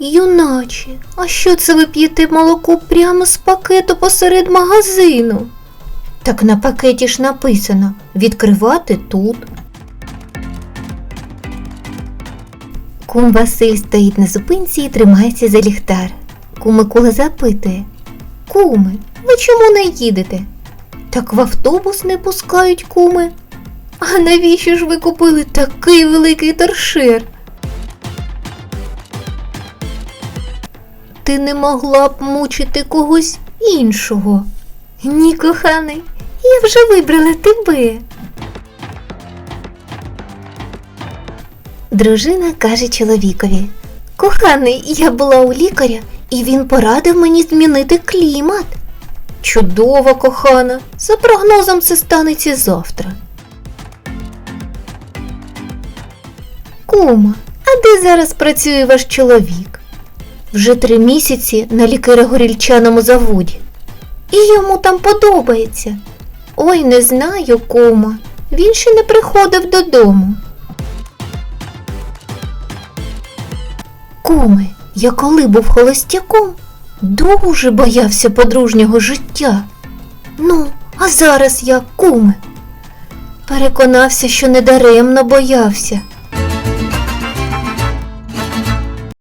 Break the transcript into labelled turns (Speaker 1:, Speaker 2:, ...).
Speaker 1: Юначе, а що це ви п'єте молоко прямо з пакету посеред магазину? Так на пакеті ж написано відкривати тут. Кум Василь стоїть на зупинці і тримається за ліхтар. Кум Микола запитує Куми, ви чому не їдете? Так в автобус не пускають куми. А навіщо ж ви купили такий великий торшер? Ти не могла б мучити когось іншого. Ні, коханий, я вже вибрала тебе. Дружина каже чоловікові: Коханий, я була у лікаря, і він порадив мені змінити клімат. Чудово, кохана, за прогнозом це станеться завтра. Кума, а де зараз працює ваш чоловік? Вже три місяці на лікаро-горільчаному заводі. І йому там подобається. Ой, не знаю, кума. Він ще не приходив додому. Куми, я коли був холостяком, дуже боявся подружнього життя. Ну, а зараз я, куми. Переконався, що недаремно боявся.